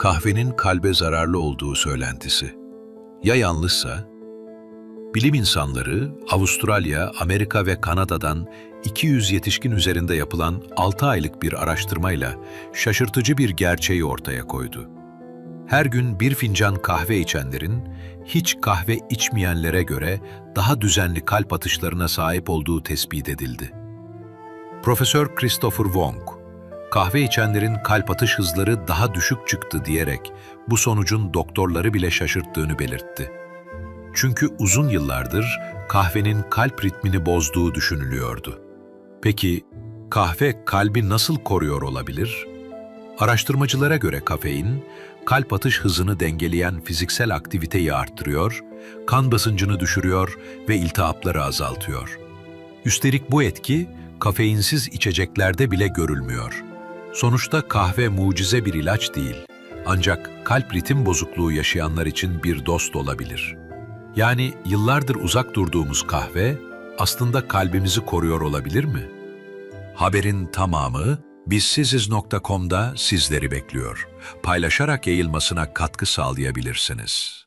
kahvenin kalbe zararlı olduğu söylentisi. Ya yanlışsa? Bilim insanları Avustralya, Amerika ve Kanada'dan 200 yetişkin üzerinde yapılan 6 aylık bir araştırmayla şaşırtıcı bir gerçeği ortaya koydu. Her gün bir fincan kahve içenlerin hiç kahve içmeyenlere göre daha düzenli kalp atışlarına sahip olduğu tespit edildi. Profesör Christopher Wong, kahve içenlerin kalp atış hızları daha düşük çıktı diyerek bu sonucun doktorları bile şaşırttığını belirtti. Çünkü uzun yıllardır kahvenin kalp ritmini bozduğu düşünülüyordu. Peki kahve kalbi nasıl koruyor olabilir? Araştırmacılara göre kafein, kalp atış hızını dengeleyen fiziksel aktiviteyi arttırıyor, kan basıncını düşürüyor ve iltihapları azaltıyor. Üstelik bu etki kafeinsiz içeceklerde bile görülmüyor. Sonuçta kahve mucize bir ilaç değil, ancak kalp ritim bozukluğu yaşayanlar için bir dost olabilir. Yani yıllardır uzak durduğumuz kahve aslında kalbimizi koruyor olabilir mi? Haberin tamamı bizsiziz.com'da sizleri bekliyor. Paylaşarak yayılmasına katkı sağlayabilirsiniz.